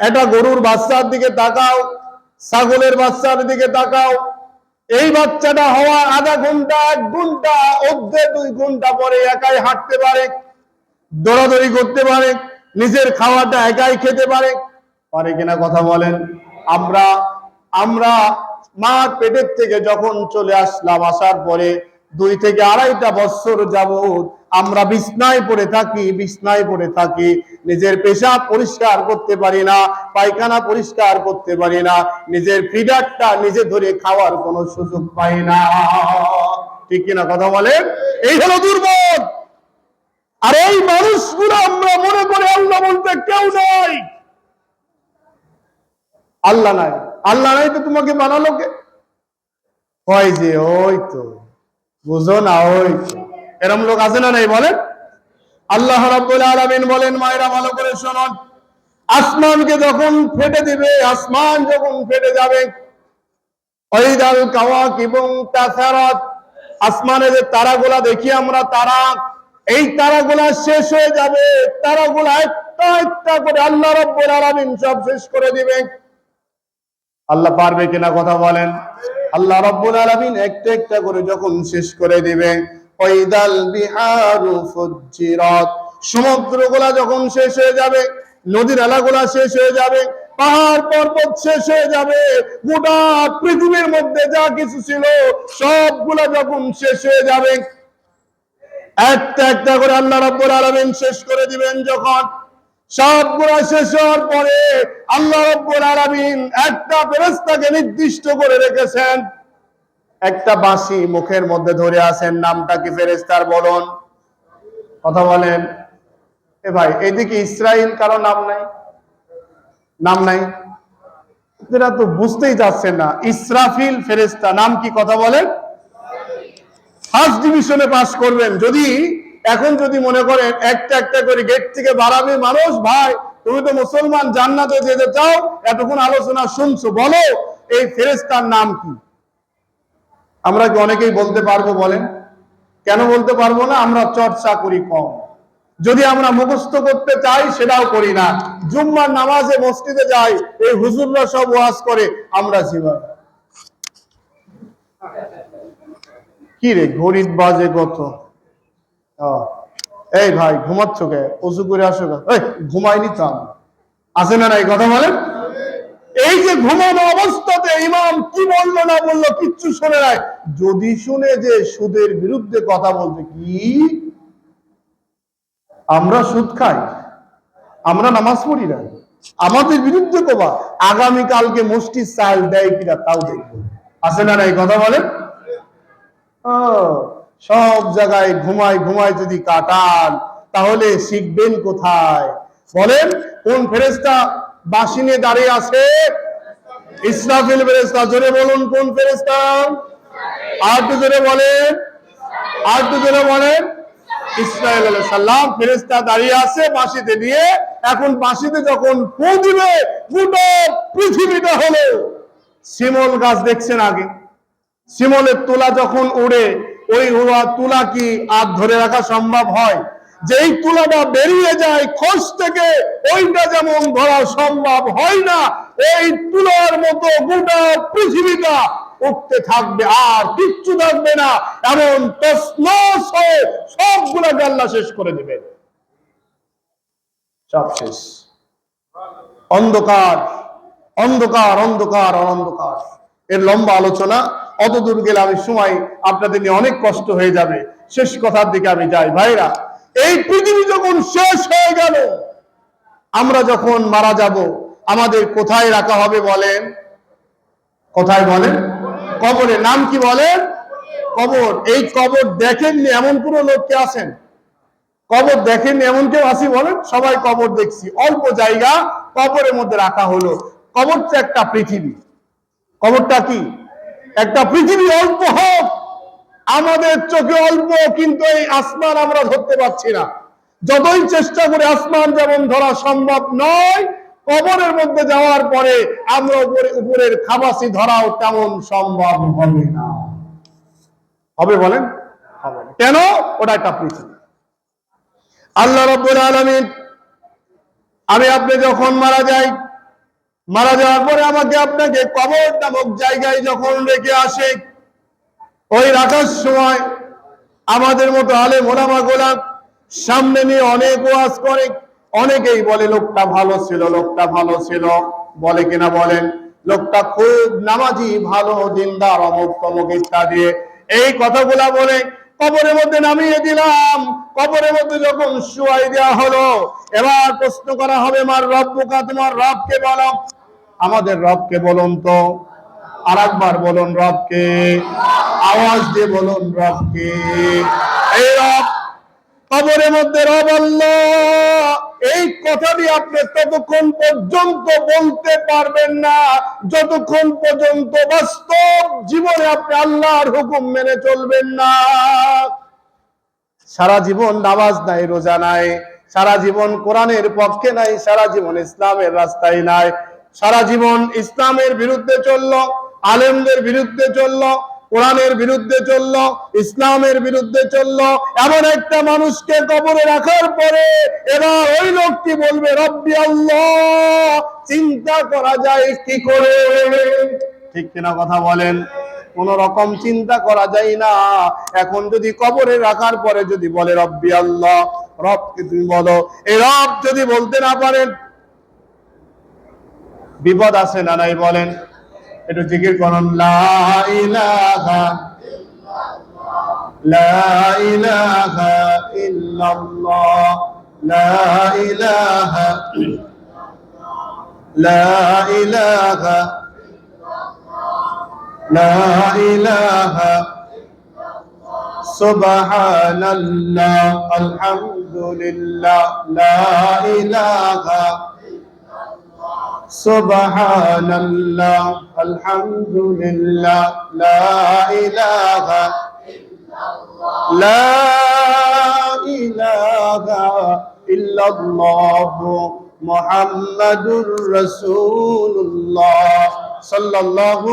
একটা গরুর বাচ্চার দিকে তাকাও, ছাগলের বাচ্চার দিকে তাকাও। এই বাচ্চাটা হওয়া আধা ঘণ্টা, এক ঘণ্টা, অর্ধে দুই ঘণ্টা পরে একাই হাঁটতে পারে, দৌড়াদৌড়ি করতে পারে, নিজের খাওয়াটা একাই খেতে পারে। পারে কিনা কথা বলেন? আমরা আমরা মার পেটের থেকে যখন চলে আসলাম, আসার পরে দুই থেকে আড়াইটা বছর যাবত আমরা বিছনায় পড়ে থাকি, বিছনায় পড়ে থাকি। নিজের পেশাব পরিষ্কার করতে পারি না, পায়খানা পরিষ্কার করতে পারি না, নিজের ফিডারটা নিজে ধরে খাওয়ার কোনো সুযোগ পাই না। ঠিক কিনা কথা বলেন? এই হলো দুর্বল আর এই মানুষগুলো আমরা মনে করে আল্লাহ বলতে কেউ নাই। আল্লাহ নাই। আল্লাহ নাই তো তোমাকে বানালো কে? হয় যে, ওই তো। বুঝো না, ওই তো। এরম লোক আছে না নাই বলেন? আল্লাহ রাব্বুল আলামিন বলেন, মায়েরা ভালো করে শুনুন। আসমানকে যখন ফেটে দিবে, আসমান যখন ফেটে যাবে ওইদাল কাওয়াক এবং তাসারাত আসমানে যে তারাগুলা দেখি আমরা, তারা, এই তারাগুলা শেষ হয়ে যাবে। তারাগুলা একটা একটা করে আল্লাহ রাব্বুল আলামিন সব শেষ করে দিবে। আল্লাহ পারবে কিনা কথা বলেন? আল্লাহ রব্বুল আলামিন একটা একটা করে যখন শেষ করে দিবে। ওইদাল বিহারু যখন শেষ হয়ে যাবে, নদীর এলাগুলা শেষ হয়ে যাবে, পাহাড় পর্বত শেষ হয়ে যাবে, গোটা পৃথিবীর মধ্যে যা কিছু ছিল সবগুলা যখন শেষ হয়ে যাবে, একটা একটা করে আল্লাহ রাব্বুল আলামিন শেষ করে দিবেন যখন। সবগুলা শেষ হওয়ার পরে আল্লাহ রাব্বুল আলামিন একটা ফেরেশতাকে নির্দিষ্ট করে রেখেছেন। একটা বাঁশি মুখের মধ্যে ধরে আছেন নামটা কি ফেরেশতার বলুন? কথা বলেন। এ ভাই, এদিকে ইসরাইল কারও নাম নাই? নাম নাই? আপনারা তো বুঝতেই যাচ্ছেন না। ইসরাফিল ফেরেশতা, নাম কি কথা বলেন? ফার্স্ট ডিভিশনে পাস করবেন। যদি, এখন যদি মনে করেন একটা একটা করে গেট থেকে বাড়াবে মানুষ, ভাই, তুমি তো মুসলমান, জান্নাতে যেতে চাও, এতক্ষণ আলোচনা শুনছো, বলো, এই ফেরেস্তার নাম কি? আমরা কি অনেকেই বলতে পারব বলেন? কেন বলতে পারব না? আমরা চর্চা করি কম। যদি আমরা মুখস্থ করতে চাই, সেটাও করি না। জুম্মার নামাজে মসজিদে যাই, এই হুজুররা সব ওয়াজ করে, আমরা জীবন। কি রে, ঘড়ির বাজে কত? এই ভাই, ঘুমাচ্ছ কে? উজু করে আসো ঘুমাইনি তো আছে না এই কথা বলেন? এই যে ঘুমানো অবস্থাতে ইমাম কি বলল না বলল কিচ্ছু শুনে নাই। যদি শুনে যে সুদের বিরুদ্ধে কথা বলছে কি? আমরা সুদ খাই আমরা নামাজ পড়ি না। আমাদের বিরুদ্ধে কবা আগামী কালকে মুষ্টি চাল দেয় কিনা তাও দেখব। আছে না নাই কথা বলেন? ও, সব জায়গায় ঘুমায় ঘুমায় যদি কাটান তাহলে শিখবেন কোথায়? বলেন কোন ফেরেস্তা বাসিনে দাঁড়িয়ে আছে। ইসরাফিল ফেরেস্তা জোরে বলুন কোন ফেরেস্তা আর একটু জোরে বলেন আর একটু জোরে বলেন। ইসরায়েল সালাম ফেরেস্তা দাঁড়িয়ে আছে বাঁশিতে নিয়ে। এখন বাঁশিতে যখন দিবে গোটা পৃথিবীটা হলো। শিমল গাছ দেখছেন আগে। শিমলের তুলা যখন উড়ে, ওই উড়া তুলা কি আর ধরে রাখা সম্ভব হয়? যেই তুলাটা বেরিয়ে যায়, খোঁজ থেকে ওইটা যেমন ধরা সম্ভব হয় না, এই তুলার মতো গোটা পৃথিবীটা উঠতে থাকবে, আর কিচ্ছু থাকবে না। এমন তসনস হয়ে শেষ করে দেবে সব শেষ। অন্ধকার অন্ধকার অন্ধকার অন্ধকার এর লম্বা আলোচনা অত দূর গেলে আমি সময় আপনাদের নিয়ে অনেক কষ্ট হয়ে যাবে। শেষ কথার দিকে আমি যাই। ভাইরা এই পৃথিবী যখন শেষ হয়ে গেল, আমরা যখন মারা যাব, আমাদের কোথায় রাখা হবে বলেন? কোথায় বলেন? কবরে। নাম কি বলেন? কবর। এই কবর দেখেননি এমন কোন লোককে আছেন? কবর দেখেননি এমন কেউ আসি বলেন? সবাই কবর দেখছি। অল্প জায়গা কবরের মধ্যে রাখা হলো। কবরটা একটা পৃথিবী। কবরটা কি? একটা পৃথিবী অল্প হোক। আমাদের চোখে অল্প কিন্তু এই আসমান আমরা ধরতে পারছি না। যতই চেষ্টা করে আসমান যেমন ধরা সম্ভব নয় কবরের মধ্যে যাওয়ার পরে আমরা উপরে উপরের খাবাসি ধরাও তেমন সম্ভব হবে না। হবে বলেন? হবে। কেন? ওটা একটা পৃথিবী আল্লাহ রব্বুল আলামিন আমি আপনি যখন মারা যাই মারা যাওয়ার পরে আমাকে আপনাকে কবর নামক জায়গায় যখন রেখে আসে ওই রাখার সময় আমাদের মতো আলে মোলামা গোলাম সামনে নিয়ে অনেক ওয়াজ করে। অনেকেই বলে, লোকটা ভালো ছিল, লোকটা ভালো ছিল। বলে কিনা বলেন, লোকটা খুব নামাজি, ভালো, দিনদার অমুক তমুক ইত্যাদি। এই কথাগুলা বলে কবরের মধ্যে নামিয়ে দিলাম। কবরের মধ্যে যখন শুয়াই দেওয়া হলো, এবার প্রশ্ন করা হবে, মার রব্বুকা তোমার রবকে বলো। আমাদের রবকে বলুন তো। আর একবার বলুন রবকে। আওয়াজ দিয়ে বলুন রবকে। এই রব, কবরের মধ্যে রব এই কথাটি আপনি ততক্ষণ পর্যন্ত বলতে পারবেন না। যতক্ষণ পর্যন্ত বাস্তব জীবনে আপনি আল্লাহর হুকুম মেনে চলবেন না। সারা জীবন নামাজ নাই, রোজা নাই। সারা জীবন কোরআনের পক্ষে নাই, সারা জীবন ইসলামের রাস্তায় নাই। সারা জীবন ইসলামের বিরুদ্ধে চলল। আলেমদের বিরুদ্ধে চলল, কোরআনের বিরুদ্ধে চলল, ইসলামের বিরুদ্ধে চলল। এমন একটা মানুষকে কবরে রাখার পরে এবার ওই লোকটি বলবে, রব্বি আল্লাহ, চিন্তা করা যায় কি করে? ঠিক কিনা কথা বলেন? কোন রকম চিন্তা করা যায় না। এখন যদি কবরে রাখার পরে যদি বলে, রব্বি আল্লাহ, রবকে তুমি বলো। এই রব যদি বলতে না পারেন, বিপদ আছে না নাই বলেন? একটু জিকির করুন লা ইলাহা লা ইলাহা ইল্লাল্লাহ, লা ইলাহা লা ইলাহা লা ইলাহা সুবহানাল্লাহ, আলহামদুলিল্লাহ, লা ইলাহা سبحان الله الحمد لله لا إله لا إله إلا الله محمد رسول الله صلى الله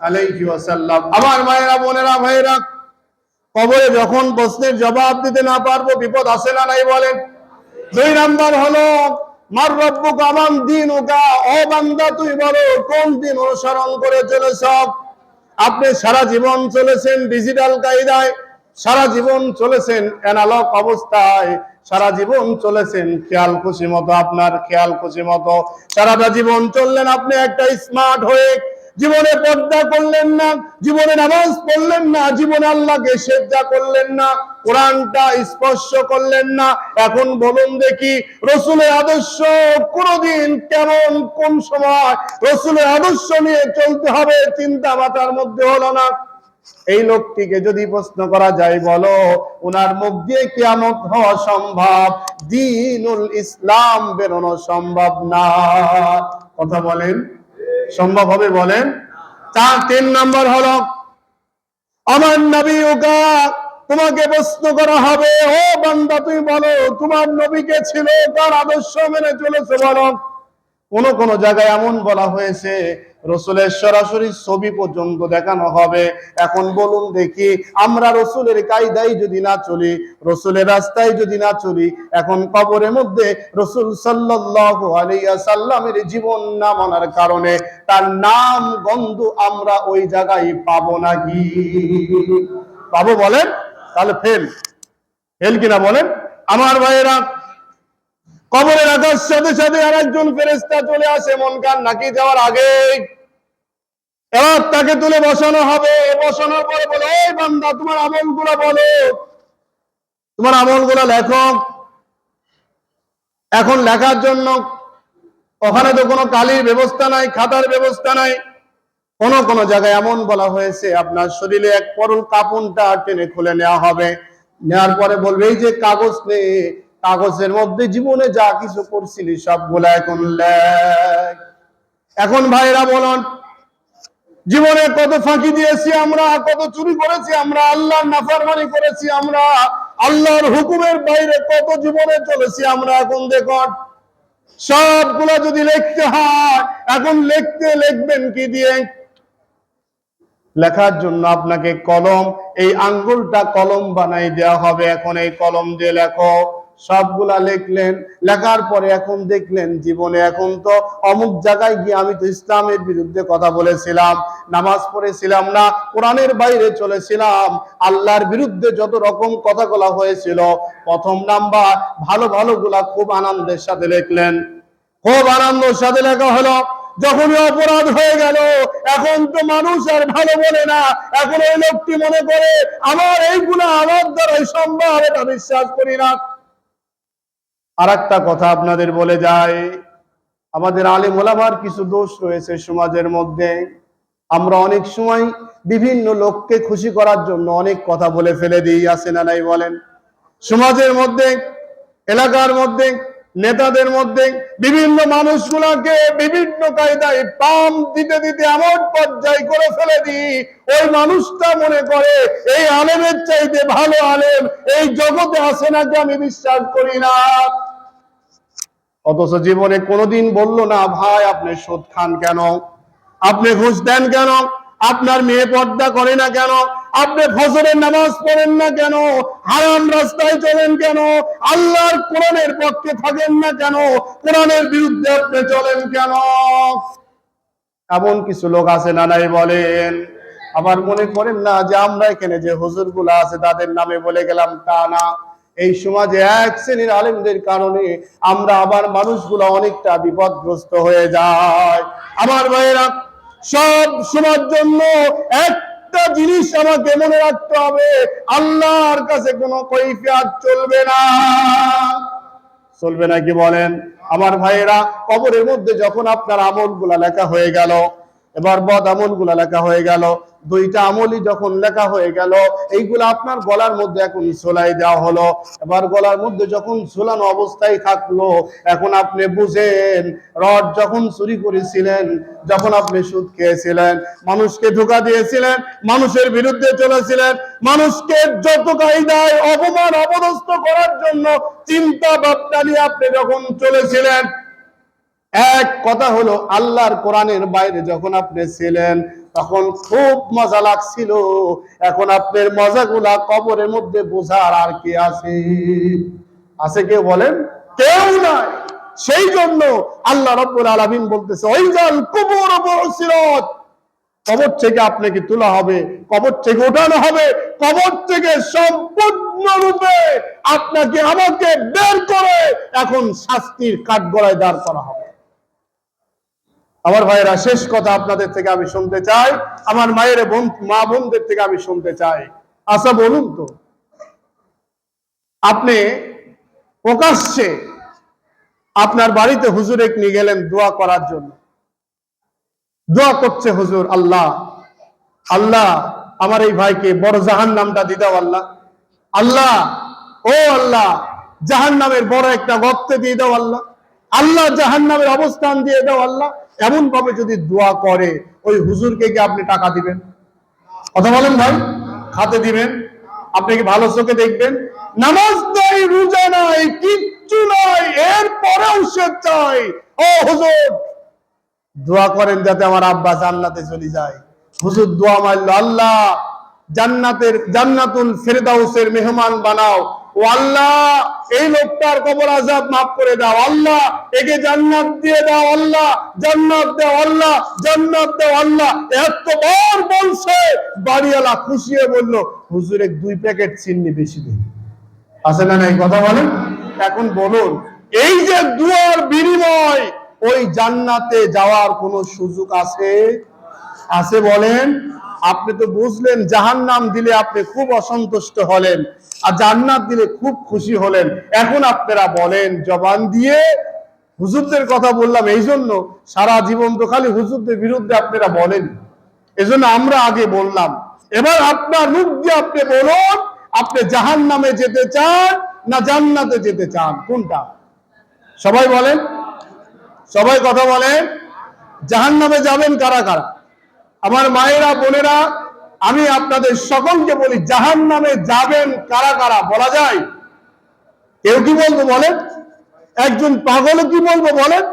عليه وسلم আমার মায়েরা বোনেরা ভাইরা কবরে যখন প্রশ্নের জবাব দিতে না পারবো বিপদ আসে না নাই বলেন দুই নাম্বার হলো মার রব্বুক আমান দিন ওকা ও তুই বলো কোন দিন অনুসরণ করে চলেছ? আপনি সারা জীবন চলেছেন ডিজিটাল কায়দায়, সারা জীবন চলেছেন অ্যানালগ অবস্থায়, সারা জীবন চলেছেন খেয়াল খুশি মতো, আপনার খেয়াল খুশি মতো। সারাটা জীবন চললেন আপনি একটা স্মার্ট হয়ে জীবনে পর্দা করলেন না, জীবনে নামাজ পড়লেন না, জীবনে আল্লাহকে সেজদা করলেন না, কোরআনটা স্পর্শ করলেন না। এখন বলুন দেখি, রসুলের আদর্শ কোনদিন কেমন, কোন সময় রসুলের আদর্শ নিয়ে চলতে হবে, চিন্তা মাথার মধ্যে হলো না। এই লোকটিকে যদি প্রশ্ন করা যায়, বলো ওনার মুখ দিয়ে কিয়ামত হওয়া সম্ভব, দিনুল ইসলাম বেরোনো সম্ভব না। কথা বলেন। সম্ভব হবে বলেন? তার তিন নম্বর হল, আমার নবী ওকা তোমাকে প্রশ্ন করা হবে, ও বান্দা, তুমি বলো, তোমার নবীকে ছিল তার আদর্শ মেনে চলেছে বলো? কোন কোন জায়গায় এমন বলা হয়েছে রসুলের সরাসরি ছবি পর্যন্ত দেখানো হবে। এখন বলুন দেখি, আমরা রসুলের কায়দায় যদি না চলি, রসুলের রাস্তায় যদি না চলি, এখন কবরের মধ্যে রসুল সাল্লামের জীবন না মানার কারণে তার নাম, গন্ধ আমরা ওই জায়গায় পাবো নাকি? পাবো বলেন? তাহলে ফেল ফেল কিনা বলেন? আমার ভাইয়েরা, কবরের রাখার সাথে সাথে আর একজন ফেরেস্তা চলে আসে, মন কান নাকি যাওয়ার আগে। এবার তাকে তুলে বসানো হবে। বসানোর পরে বলে, এই বান্দা, তোমার আমলগুলো বলো। তোমার আমলগুলো লেখো। এখন লেখার জন্য ওখানে তো কোনো কালির ব্যবস্থা নাই, খাতার ব্যবস্থা নাই। কোন কোন জায়গায় এমন বলা হয়েছে, আপনার শরীরে এক পরল কাপড়টা টেনে খুলে নেওয়া হবে। নেওয়ার পরে বলবে, এই যে কাগজ নে, কাগজের মধ্যে জীবনে যা কিছু করছিলি সবগুলা এখন লেখ। এখন ভাইরা বলুন জীবনে কত ফাঁকি দিয়েছি আমরা, কত চুরি করেছি আমরা, আল্লাহর নাফরমানি করেছি আমরা, আল্লাহর হুকুমের বাইরে কত জীবনে চলেছি আমরা এখন দেখুন সবগুলা যদি লিখতে হয়, এখন লিখতে লিখবেন কি দিয়ে? লেখার জন্য আপনাকে কলম, এই আঙ্গুলটা কলম বানাই দেওয়া হবে। এখন এই কলম দিয়ে লেখো। সবগুলা লিখলেন, লেখার পরে এখন দেখলেন জীবনে এখন তো অমুক জায়গায় গিয়ে আমি তো ইসলামের বিরুদ্ধে কথা বলেছিলাম, নামাজ পড়েছিলাম না, কোরআনের বাইরে চলেছিলাম, আল্লাহর বিরুদ্ধে যত রকম কথা বলা হয়েছিল, প্রথম নাম্বার, ভালো ভালো গুলা খুব আনন্দের সাথে লিখলেন। খুব আনন্দের সাথে লেখা হলো, যখনই অপরাধ হয়ে গেল, এখন তো মানুষ আর ভালো বলে না, এখন ওই লোকটি মনে করে, আমার এইগুলা আমার দ্বারাই সম্ভব, এটা বিশ্বাস করি না। আর একটা কথা আপনাদের বলে যায়, আমাদের আলে মোলামার কিছু দোষ রয়েছে সমাজের মধ্যে। আমরা অনেক সময় বিভিন্ন লোককে খুশি করার জন্য অনেক কথা বলে ফেলে দিই আসেনা নাই বলেন? সমাজের মধ্যে, এলাকার মধ্যে নেতাদের মধ্যে বিভিন্ন মানুষগুলাকে বিভিন্ন কায়দায় পাম দিতে দিতে এমন পর্যায় করে ফেলে দিই ওই মানুষটা মনে করে, এই আলেমের চাইতে ভালো আলেম এই জগতে আছে নাকি আমি বিশ্বাস করি না? অথচ জীবনে কোনোদিন বলল না, ভাই, আপনি সুদ খান কেন? আপনি ঘুষ দেন কেন? আপনার মেয়ে পর্দা করে না কেন? আপনি ফজরের নামাজ পড়েন না কেন? হারাম রাস্তায় চলেন কেন? আল্লাহর কোরআনের পক্ষে থাকেন না কেন? কোরআনের বিরুদ্ধে আপনি চলেন কেন? এমন কিছু লোক আছে না নাই বলেন? আবার মনে করেন না যে আমরা এখানে যে হুজুর আছে তাদের নামে বলে গেলাম তা না। এই সমাজে এক শ্রেণির আলেমদের কারণে আমরা আবার মানুষগুলো অনেকটা বিপদগ্রস্ত হয়ে যায়। আমার ভাইয়েরা, সব সমাজ জন্য একটা জিনিস আমাকে মনে রাখতে হবে, আল্লাহর কাছে কোনো কৈফিয়াত চলবে না। চলবে নাকি বলেন? আমার ভাইয়েরা, কবরের মধ্যে যখন আপনার আমলগুলা লেখা হয়ে গেল এবার বদ আমলগুলা লেখা হয়ে গেল। দুইটা আমলই যখন লেখা হয়ে গেল, এইগুলো আপনার গলার মধ্যে এখন ঝোলাই দেওয়া হলো। এবার গলার মধ্যে যখন ঝোলানো অবস্থায় থাকল, এখন আপনি বুঝেন, রড যখন চুরি করেছিলেন, যখন আপনি সুদ খেয়েছিলেন, মানুষকে ধোকা দিয়েছিলেন, মানুষের বিরুদ্ধে চলেছিলেন, মানুষকে যত কায়দায় অপমান, অপদস্থ করার জন্য চিন্তা ভাবনা নিয়ে আপনি যখন চলেছিলেন এক কথা হলো, আল্লাহর কোরআনের বাইরে যখন আপনি ছিলেন, তখন খুব মজা লাগছিল। এখন আপনার মজাগুলা কবরের মধ্যে বোঝার আর কি আছে? আছে কেউ বলেন? কেউ নাই। সেই জন্য আল্লাহ রব্বুল আলামিন বলতেছে, ওই জাল কবর বসিরত কবর থেকে আপনাকে তোলা হবে, কবর থেকে ওঠানো হবে, কবর থেকে সম্পূর্ণরূপে আপনাকে আমাকে বের করে এখন শাস্তির কাঠগড়ায় দাঁড় করা হবে। আমার ভাইয়েরা, শেষ কথা আপনাদের থেকে আমি শুনতে চাই। আমার মায়ের মা বোনদের থেকে আমি শুনতে চাই। আচ্ছা বলুন তো, আপনি প্রকাশ্যে আপনার বাড়িতে হুজুরে নিয়ে গেলেন দোয়া করার জন্য। দোয়া করছে হুজুর, আল্লাহ আল্লাহ, আমার এই ভাইকে বড় জাহান নামটা দিদাও আল্লাহ। আল্লাহ, ও আল্লাহ জাহান নামের বড় একটা গর্তে দিয়ে দাও, আল্লাহ। আল্লাহ জাহান নামের অবস্থান দিয়ে দাও আল্লাহ। এমন ভাবে যদি দোয়া করে, ওই হুজুরকে কি আপনি টাকা দিবেন? কথা বলেন ভাই। খাতে দিবেন। আপনি কি ভালো চোখে দেখবেন? নামাজ নাই, রোজা নাই, কিচ্ছু নাই সে ও হুজুর, দোয়া করেন যাতে আমার আব্বা জান্নাতে চলে যায়। হুজুর দোয়া মারলো, আল্লাহ, জান্নাতের, জান্নাতুল ফেরদাউসের মেহমান বানাও। আল্লাহ, এই লোকটার কবর আজাব মাফ করে দাও, আল্লাহ, একে জান্নাত দিয়ে দাও, আল্লাহ, জান্নাত দাও, আল্লাহ, জান্নাত দাও, আল্লাহ। এতবার বলছে, বাড়িওয়ালা খুশি হয়ে বলল, হুজুর দুই প্যাকেট চিন্নি বেশি দিন। আছে না নাই কথা বলেন? এখন বলুন, এই যে দুয়ার বিনিময়, ওই জান্নাতে যাওয়ার কোনো সুযোগ আছে? আছে বলেন, আপনি তো বুঝলেন জাহান নাম দিলে আপনি খুব অসন্তুষ্ট হলেন, আর জান্নাত দিলে খুব খুশি হলেন। এখন আপনারা বলেন, জবান দিয়ে হুজুরদের কথা বললাম এই জন্য সারা জীবন তো খালি হুজুরদের বিরুদ্ধে আপনারা বলেন। এজন্য আমরা আগে বললাম, এবার আপনার মুখ দিয়ে আপনি বলুন, আপনি জাহান নামে যেতে চান না জান্নাতে যেতে চান? কোনটা? সবাই বলেন? সবাই কথা বলেন? জাহান নামে যাবেন কারা কারা? আমার মায়েরা, বোনেরা, আমি আপনাদের সকলকে বলি জাহান নামে যাবেন কারা কারা বলা যায়? কেউ কি বলব বলেন? একজন পাগল কি বলব বলেন।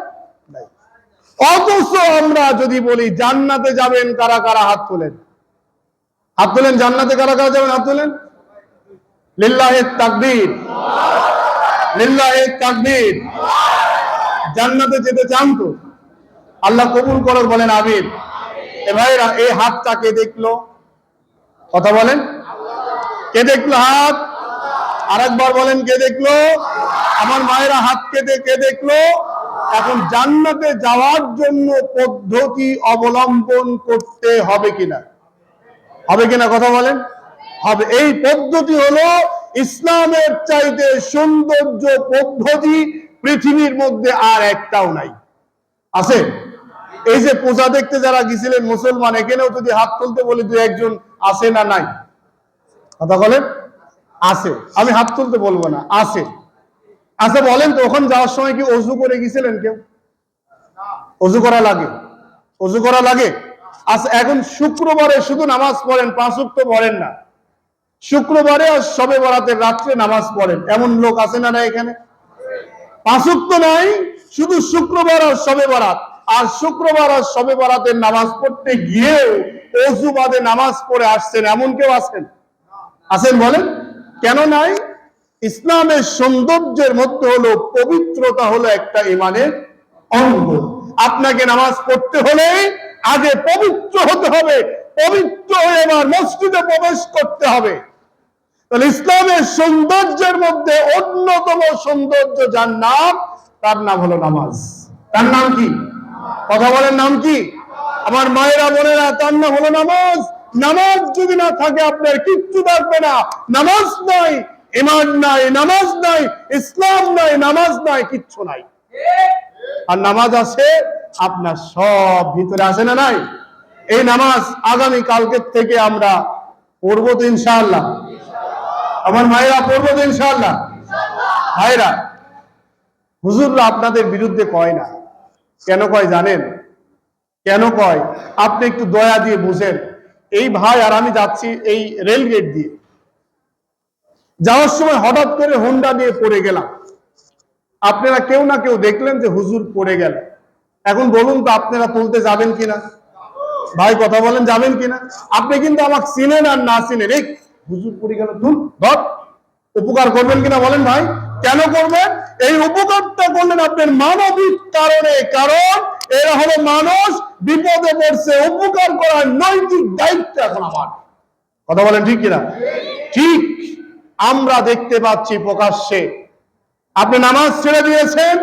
অথচ আমরা যদি বলি, জান্নাতে যাবেন কারা কারা, হাত তোলেন। হাত তোলেন, জান্নাতে কারা কারা যাবেন, হাত তোলেন? লিল্লাহে তাকবীর লিল্লাহি তাকবীর জান্নাতে যেতে চান তো? আল্লাহ কবুল করো বলেন আমিন। এ ভাইরা এই হাতটা কে দেখল? কথা বলেন। কে দেখল হাত? আরেকবার বলেন, কে দেখল? আমার মায়েরা হাত কেটে কে দেখল? এখন জান্নাতে যাওয়ার জন্য পদ্ধতি অবলম্বন করতে হবে কিনা? হবে কিনা কথা বলেন? হবে। এই পদ্ধতি হলো ইসলামের চাইতে সৌন্দর্য পদ্ধতি পৃথিবীর মধ্যে আর একটাও নাই। আছে? এই যে পূজা দেখতে যারা গেছিলেন মুসলমান, এখানেও যদি হাত তুলতে বলি দু একজন আছে না নাই? কথা বলেন? আছে। আমি হাত তুলতে বলব না, আছে। আচ্ছা বলেন তো, ওখানে যাওয়ার সময় কি অজু করে গেছিলেন কেউ? অজু করা লাগে। অজু করা লাগে? আচ্ছা এখন শুক্রবারে শুধু নামাজ পড়েন, পাঁচ উক্ত পড়েন না। শুক্রবারে আর সবে বরাতের রাত্রে নামাজ পড়েন। এমন লোক আছে না না এখানে? পাঁচ উক্ত নাই, শুধু শুক্রবার আর সবে বরাত। আর শুক্রবার আর সবে বরাতের নামাজ পড়তে গিয়েও অজু বাদে নামাজ পড়ে আসছেন। এমন কেউ আছেন? আছেন বলেন? কেন নাই? ইসলামের সৌন্দর্যের মধ্যে হলো পবিত্রতা হলো একটা ইমানের অঙ্গ। আপনাকে নামাজ পড়তে হলে আগে পবিত্র হতে হবে। পবিত্র হয়ে আমার মসজিদে প্রবেশ করতে হবে। তাহলে ইসলামের সৌন্দর্যের মধ্যে অন্যতম সৌন্দর্য যার নাম, তার নাম হলো নামাজ। তার নাম কি? কথা বলেন নাম কি? আমার মায়েরা বোনেরা, তার নাম হলো নামাজ। নামাজ যদি না থাকে, আপনার কিচ্ছু থাকবে না। নামাজ নাই ইমান নাই, নামাজ নাই, ইসলাম নাই, নামাজ নাই, কিচ্ছু নাই। আর নামাজ আছে, আপনার সব ভিতরে আছে না নাই? এই নামাজ আগামী কালকের থেকে আমরা পড়ব তো ইনশাআল্লাহ। আমার মায়েরা পড়ব তো ইনশাআল্লাহ। ভাইরা, হুজুররা আপনাদের বিরুদ্ধে কয় না? কেন কয় জানেন? কেন কয়? আপনি একটু দয়া দিয়ে বুঝেন। এই ভাই আর আমি যাচ্ছি এই রেল গেট দিয়ে। যাওয়ার সময় হঠাৎ করে হোন্ডা নিয়ে পড়ে গেলাম। আপনারা কেউ না কেউ দেখলেন যে হুজুর পড়ে গেল। এখন বলুন তো আপনারা তুলতে যাবেন কিনা? ভাই, কথা বলেন, যাবেন কিনা? আপনি কিন্তু আমাকে চিনেন আর না চিনেন। এই, হুজুর পড়ে গেল তুল ধর। উপকার করবেন কিনা বলেন ভাই? কেন করবেন? এই উপকারটা করলেন আপনার মানবিক কারণে। কারণ এরা হলো মানুষ, বিপদে পড়ছে, উপকার করার নৈতিক দায়িত্ব এখন আমার। কথা বলেন ঠিক কিনা? ঠিক। আমরা দেখতে পাচ্ছি প্রকাশ্যে। আপনি নামাজ ছেড়ে দিয়েছেন,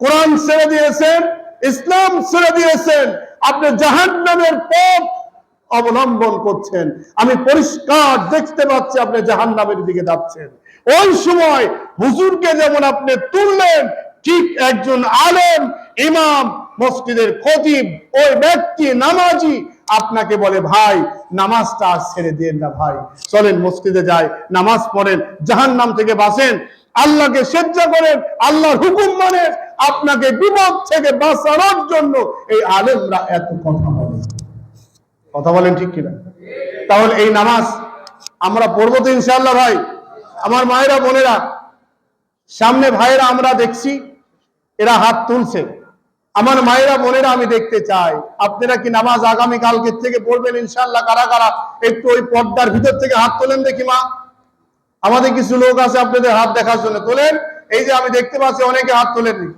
কোরআন ছেড়ে দিয়েছেন, ইসলাম ছেড়ে দিয়েছেন। আপনি জাহান নামের পথ অবলম্বন করছেন। আমি পরিষ্কার দেখতে পাচ্ছি আপনি জাহান নামের দিকে যাচ্ছেন। ওই সময় হুজুরকে যেমন আপনি তুললেন, ঠিক একজন আলেম, ইমাম, মসজিদের খতিব, ওই ব্যক্তি নামাজি, আপনাকে বলে, ভাই, নামাজটা আর ছেড়ে দেন না ভাই। চলেন মসজিদে যায় নামাজ পড়েন জাহান নাম থেকে বাঁচেন। আল্লাহকে সেজ্জা করেন, আল্লাহর হুকুম মানে আপনাকে বিপদ থেকে বাঁচানোর জন্য এই আলেমরা এত কথা বলে। কথা বলেন ঠিক কিনা? তাহলে এই নামাজ আমরা পড়ব তো ইনশাল্লাহ ভাই। আমার মায়েরা বোনেরা, সামনে ভাইয়েরা আমরা দেখছি, এরা হাত তুলছে। আমার মায়েরা, বোনেরা, আমি দেখতে চাই। আপনারা কি নামাজ আগামী কালকের থেকে পড়বেন ইনশাল্লাহ কারা কারা একটু ওই পর্দার ভিতর থেকে হাত তোলেন দেখি মা। আমাদের কিছু লোক আছে আপনাদের হাত দেখার জন্য। তোলেন। এই যে আমি দেখতে পাচ্ছি, অনেকে হাত তোলেননি।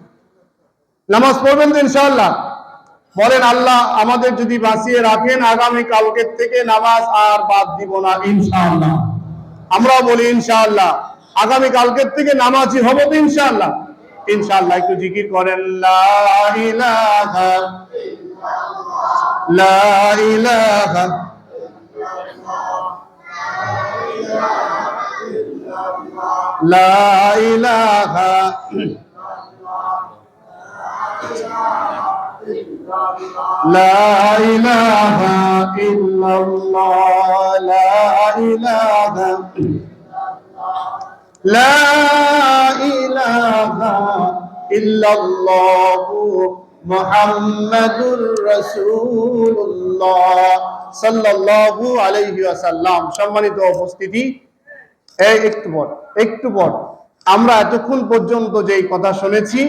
নামাজ পড়বেন তো ইনশাল্লাহ বলেন, আল্লাহ আমাদের যদি বাঁচিয়ে রাখেন আগামী কালকের থেকে নামাজ আর বাদ দিব না ইনশাআল্লাহ। আমরাও বলি ইনশাআল্লাহ। আগামী কালকের থেকে নামাজি হব তো ইনশাআল্লাহ। ইনশাআল্লাহ একটু জিকির করেন, লা ইলাহা, লা لا إله إلا الله لا إله لا إله إلا الله محمد رسول الله صلى الله عليه وسلم সম্মানিত উপস্থিতি এই একটু পর একটু পর আমরা এতক্ষণ পর্যন্ত যেই কথা শুনেছি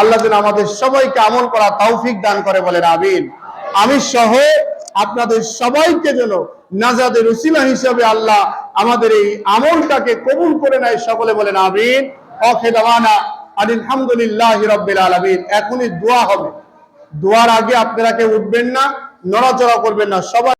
আল্লাহ যেন আমাদের সবাইকে আমল করা তৌফিক দান করে বলেন, আমিন। আমি সহ আপনাদের সবাইকে যেন নাজাদের উসিলা হিসাবে আল্লাহ আমাদের এই আমলটাকে কবুল করে নেয় সকলে বলেন, আমিন। অখেদাওয়ানা আলহামদুলিল্লাহ রব্বিল আলামিন। এখনই দোয়া হবে। দোয়ার আগে আপনারা কেউ উঠবেন না, নড়াচড়া করবেন না, সবাই